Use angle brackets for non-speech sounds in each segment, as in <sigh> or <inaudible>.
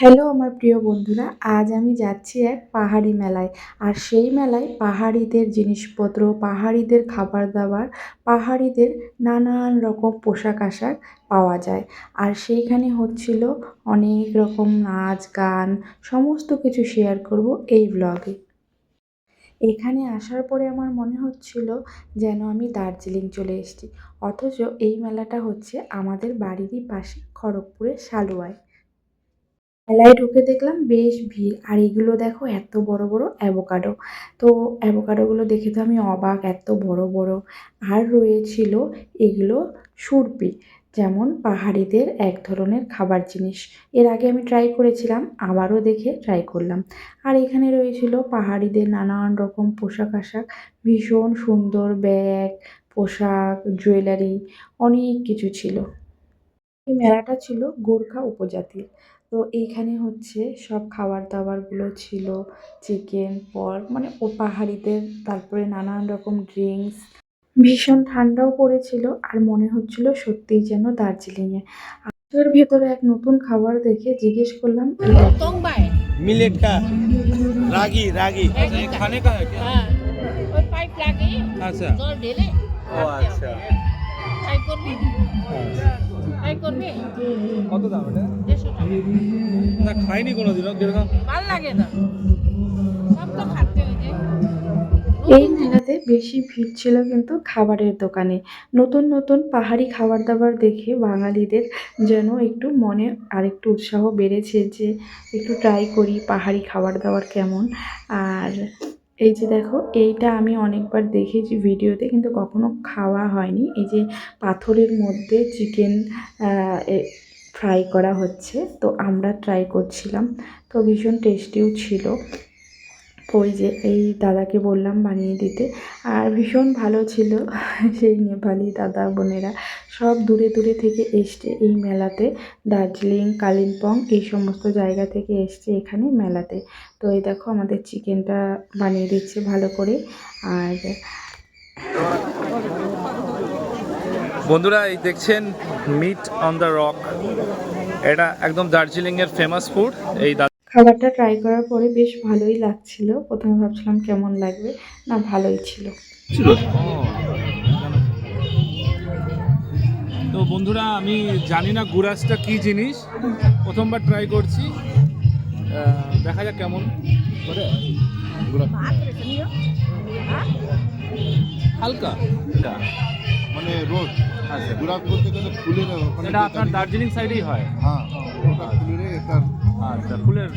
Hello আমার প্রিয় বন্ধুরা, আজ আমি যাচ্ছি এক পাহাড়ি মেলায়। আর সেই মেলায় পাহাড়িদের জিনিসপত্র, পাহাড়িদের খাবার দাবার পাহাড়িদের নানান রকম পোশাক আশাক পাওয়া যায়। আর সেইখানে হচ্ছিল অনেক রকম নাচ, গান, সমস্ত কিছু শেয়ার করব এই ব্লগে এখানে আসার পরে আমার মনে হচ্ছিল যেন আমি দার্জিলিং চলে এসেছি। অথচ এই মেলাটা হচ্ছে আমাদের বাড়িরই পাশে খড়গপুরের সালুয়ায় মেলায় ঢুকে দেখলাম বেশ ভিড়। আর এগুলো দেখো এত বড় বড় অ্যাভোকাডো। তো অ্যাভোকাডোগুলো দেখে তো আমি অবাক, এত বড় বড়। আর রয়েছিল এগুলো সুরপি, যেমন পাহাড়িদের এক ধরনের খাবার জিনিস। এর আগে আমি ট্রাই করেছিলাম, আবারও দেখে ট্রাই করলাম। আর এখানে রয়েছিল পাহাড়িদের নানান রকম পোশাক আশাক। ভীষণ সুন্দর ব্যাগ, পোশাক জুয়েলারি অনেক কিছু ছিল। এই মেলাটা ছিল গোর্খা উপজাতির। তো এইখানে হচ্ছে সব খাবার দাবারগুলো ছিল চিকেন পর মানে ও পাহাড়িদের তারপরে নানান রকম ড্রিঙ্কস ভীষণ ঠান্ডাও পড়েছিল আর মনে হচ্ছিল সত্যিই যেন দার্জিলিংয়ে। আর ভেতরে এক নতুন খাবার দেখে জিজ্ঞেস করলাম রাগি রাগি। আচ্ছা। আচ্ছা। হ্যাঁ। কত দাম এটা? না খাইনি কোনোদিনও কীরকম? ভালো লাগে না। সব তো খাটতে এই মেলাতে বেশি ভিড় ছিল কিন্তু খাবারের দোকানে। নতুন নতুন পাহাড়ি খাবার দাবার দেখে বাঙালিদের যেন একটু মনে আরেকটু উৎসাহ বেড়েছে যে একটু ট্রাই করি পাহাড়ি খাবার দাবার কেমন। আর এই যে দেখো এইটা আমি অনেকবার দেখেছি ভিডিওতে কিন্তু কখনো খাওয়া হয়নি। এই যে পাথরের মধ্যে চিকেন ফ্রাই করা হচ্ছে, তো আমরা ট্রাই করছিলাম। তো ভীষণ টেস্টিও ছিল। ওই যে এই দাদাকে বললাম বানিয়ে দিতে। আর ভীষণ ভালো ছিল <laughs> সেই নেপালি দাদা বোনেরা। সব দূরে দূরে থেকে এসছে এই মেলাতে। দার্জিলিং, কালিম্পং এই সমস্ত জায়গা থেকে এসছে এখানে মেলাতে। তো এই দেখো আমাদের চিকেনটা বানিয়ে দিচ্ছে ভালো করে। আর বন্ধুরা এই দেখছেন মিট অন দ্য রক এটা একদম দার্জিলিং এর ফেমাস ফুড এই খাবারটা ট্রাই করার পরে বেশ ভালোই লাগছিল। প্রথমে ভাবছিলাম কেমন লাগবে। না ভালোই ছিল। তো বন্ধুরা আমি জানি না গুরাসটা কি জিনিস। প্রথমবার ট্রাই করছি। দেখা যাক কেমন করে। হালকা। মানে রোজ আচ্ছা গুড়াক বলতে গেলে ফুলের ওখানে এটা আপনার দার্জিলিং সাইডেই হয়? হ্যাঁ ওটা ফুলের এটা আচ্ছা ফুলের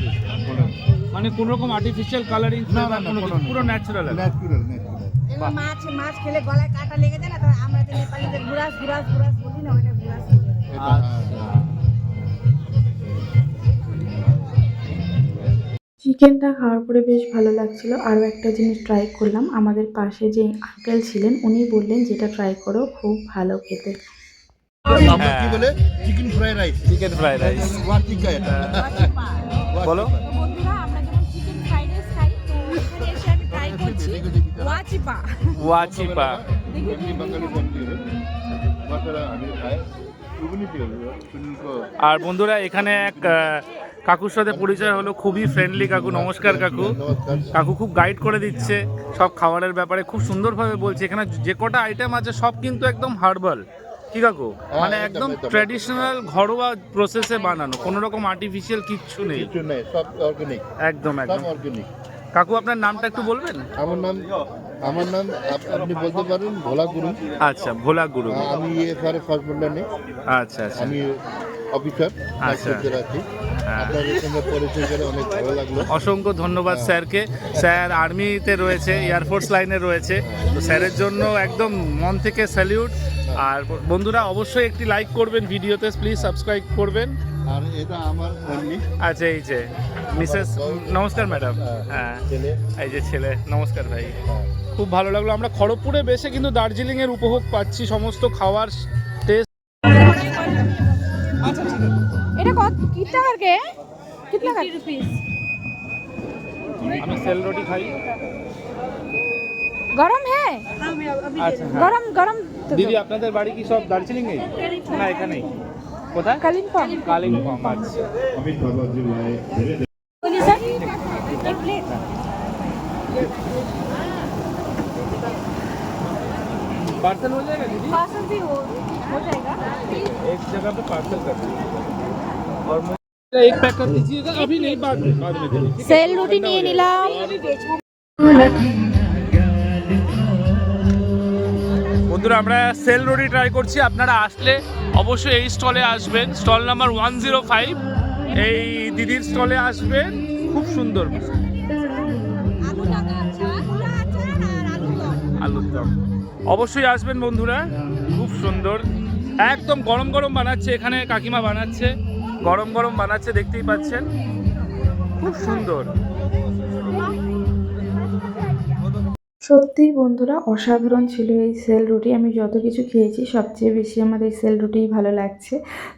মানে কোন রকম আর্টিফিশিয়াল কালারিং না, না, কোনো পুরো ন্যাচারাল ন্যাচারাল ন্যাচারাল মাছ মাছ খেলে গলায় কাটা লেগে যায় না? তো আমরা যে নেপালিদের গুরাস গুরাস গুরাস বলি না ওইটা গুরাস আচ্ছা চিকেনটা খাওয়ার পরে বেশ ভালো লাগছিল। আরও একটা জিনিস ট্রাই করলাম। আমাদের পাশে যে আঙ্কেল ছিলেন উনি বললেন যেটা ট্রাই করো খুব ভালো খেতে। কি বলে? Chicken fry rice chicken fried rice বলো। ওয়াচিপা ওয়াচিপা আর বন্ধুরা এখানে এক কাকুর সাথে পরিচয় হলো খুবই ফ্রেন্ডলি কাকু নমস্কার কাকু। কাকু খুব গাইড করে দিচ্ছে সব খাবারের ব্যাপারে খুব সুন্দরভাবে বলছে। এখানে যে কটা আইটেম আছে সব কিন্তু একদম হার্বাল কি কাকু? মানে একদম। ট্র্যাডিশনাল ঘরোয়া প্রসেসে বানানো কোনো রকম আর্টিফিশিয়াল কিচ্ছু নেই। কিছু নেই সব অর্গানিক একদম একদম। অর্গানিক কাকু আপনার নামটা একটু বলবেন? আমার নাম আমার নাম আপনি বলতে পারেন ভোলা গুরু। আচ্ছা ভোলা গুরু। আমি এফআরএ ফার্স্ট নেই। আচ্ছা আচ্ছা। আমি অফিসার আচ্ছা। আছি। হ্যাঁ। অসংখ্য ধন্যবাদ স্যারকে। স্যার আর্মিতে রয়েছে এয়ারফোর্স লাইনে রয়েছে। তো স্যারের জন্য একদম মন থেকে স্যালিউট আর বন্ধুরা অবশ্যই একটি লাইক করবেন ভিডিওতে প্লিজ সাবস্ক্রাইব করবেন। আর এটা আমার আচ্ছা এই যে মিসেস নমস্কার ম্যাডাম হ্যাঁ এই যে ছেলে নমস্কার ভাই। হ্যাঁ। খুব ভালো লাগল। আমরা খড়গপুরে বেশে কিন্তু দার্জিলিং এর উপভোগ পাচ্ছি সমস্ত খাওয়ার কত কি টাকার কে কিতনা का रुपीस আমি সেল রুটি খাই गरम है আচ্ছা হ্যাঁ। गरम गरम দিদি আপনাদের বাড়ি কি সব দার্জিলিং এই না এখানেই কোথায় কালিম্পং কালিম্পং আচ্ছা अमित भगतजीलाई धेरै बोलिए सर एक प्लेट पार्सल हो जाएगा दीदी पार्सल भी हो हो जाएगा एक जगह पे पार्सल कर दीजिए বন্ধুরা, আমরা সেল রুটি ট্রাই করছি। আপনারা আসলে অবশ্যই এই স্টলে আসবেন। Stall number one zero five এই দিদির স্টলে আসবেন। খুব সুন্দর। অবশ্যই আসবেন, বন্ধুরা। খুব সুন্দর। একদম গরম গরম বানাচ্ছে এখানে কাকিমা বানাচ্ছে। গরম গরম বানাচ্ছে, দেখতেই পাচ্ছেন। খুব সুন্দর। সত্যিই বন্ধুরা, অসাধারণ ছিল এই সেল রুটি। আমি যত কিছু খেয়েছি, সবচেয়ে বেশি আমার এই সেল রুটিই ভালো লাগছে।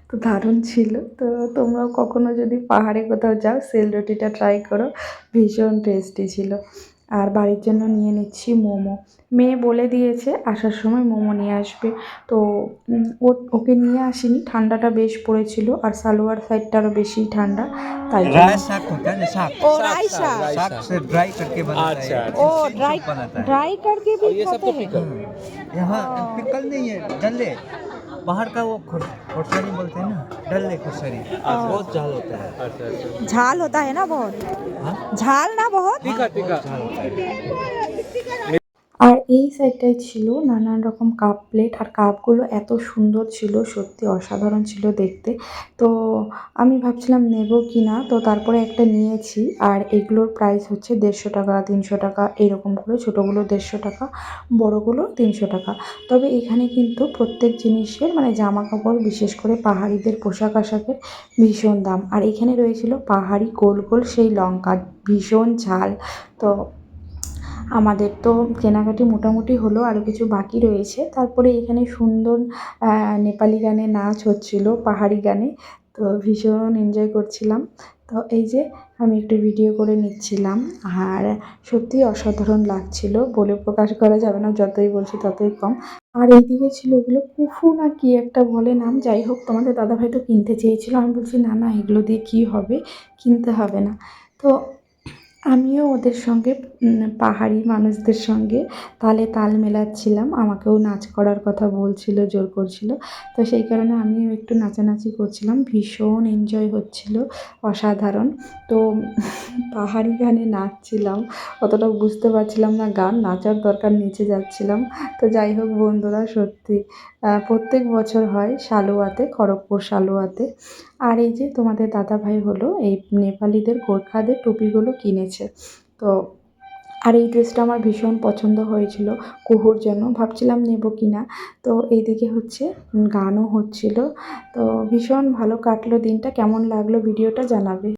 তো দারুণ ছিল। তো তোমরাও কখনো যদি পাহাড়ে কোথাও যাও, সেল রুটিটা ট্রাই করো। ভীষণ টেস্টি ছিল। আর বাড়ির জন্য নিয়ে নিচ্ছি মোমো মেয়ে বলে দিয়েছে আসার সময় মোমো নিয়ে আসবে তো উম, ও ওকে নিয়ে আসিনি ঠান্ডাটা বেশ পড়েছিল আর সালোয়ার সাইডটা আরও বেশি ঠান্ডা তাই জন্য राय साग होता है ना साग ओ राई शाक साग से ड्राई करके बनाता अच्छा, है ओ इससे ड्राई सूप बनाता है ड्राई करके भी ये सब खाते तो हैं पिकल यहाँ पिकल नहीं है डल्ले बाहर का वो खुरसरी बोलते हैं ना डल लेक खुरसरी अच्छा, अच्छा। बहुत झाल होता है। अच्छा, झाल होता है ना बहुत? हाँ? झाल ना बहुत? तीखा तीखा। এই সাইডটায় ছিল নানান রকম কাপ প্লেট আর কাপগুলো এত সুন্দর ছিল, সত্যি অসাধারণ ছিল দেখতে। তো আমি ভাবছিলাম নেব কি না তো তারপরে একটা নিয়েছি আর এগুলোর প্রাইস হচ্ছে দেড়শো টাকা, তিনশো টাকা, এরকম করে। ছোটোগুলো দেড়শো টাকা, বড়গুলো তিনশো টাকা। তবে এখানে কিন্তু প্রত্যেক জিনিসের মানে জামা কাপড় বিশেষ করে পাহাড়িদের পোশাক আশাকের ভীষণ দাম। আর এখানে রয়েছিল পাহাড়ি গোল গোল সেই লঙ্কা, ভীষণ ঝাল। তো আমাদের তো কেনাকাটি মোটামুটি হলো আরও কিছু বাকি রয়েছে। তারপরে এখানে সুন্দর নেপালি গানে নাচ হচ্ছিল, পাহাড়ি গানে। তো ভীষণ এনজয় করছিলাম। তো এই যে আমি একটু ভিডিও করে নিচ্ছিলাম। আর সত্যিই অসাধারণ লাগছিল, বলে প্রকাশ করা যাবে না, যতই বলছি ততই কম। আর এইদিকে ছিল এগুলো কুফু না কি একটা বলে নাম, যাই হোক, তোমাদের দাদাভাই তো কিনতে চেয়েছিল। আমি বলছি, না না, এগুলো দিয়ে কী হবে? কিনতে হবে না। তো আমিও ওদের সঙ্গে পাহাড়ি মানুষদের সঙ্গে তালে তাল মেলাচ্ছিলাম। আমাকেও নাচ করার কথা বলছিল, জোর করছিল। তো সেই কারণে আমিও একটু নাচানাচি করছিলাম। ভীষণ এনজয় হচ্ছিল, অসাধারণ। তো পাহাড়ি গানে নাচছিলাম, অতটা বুঝতে পারছিলাম না গান, নাচার দরকার নিচে যাচ্ছিলাম। তো যাই হোক বন্ধুরা, সত্যি প্রত্যেক বছর হয় শালুয়াতে, খড়গপুর শালুয়াতে। আর এই যে তোমাদের দাদা ভাই হলো, এই নেপালিদের গোর্খাদের টুপিগুলো কিনেছে। তো আর এই ড্রেসটা আমার ভীষণ পছন্দ হয়েছিল, কুহুর জন্য ভাবছিলাম নেব কি না তো এইদিকে হচ্ছে গানও হচ্ছিল, তো ভীষণ ভালো কাটলো দিনটা, কেমন লাগল ভিডিওটা জানাবে।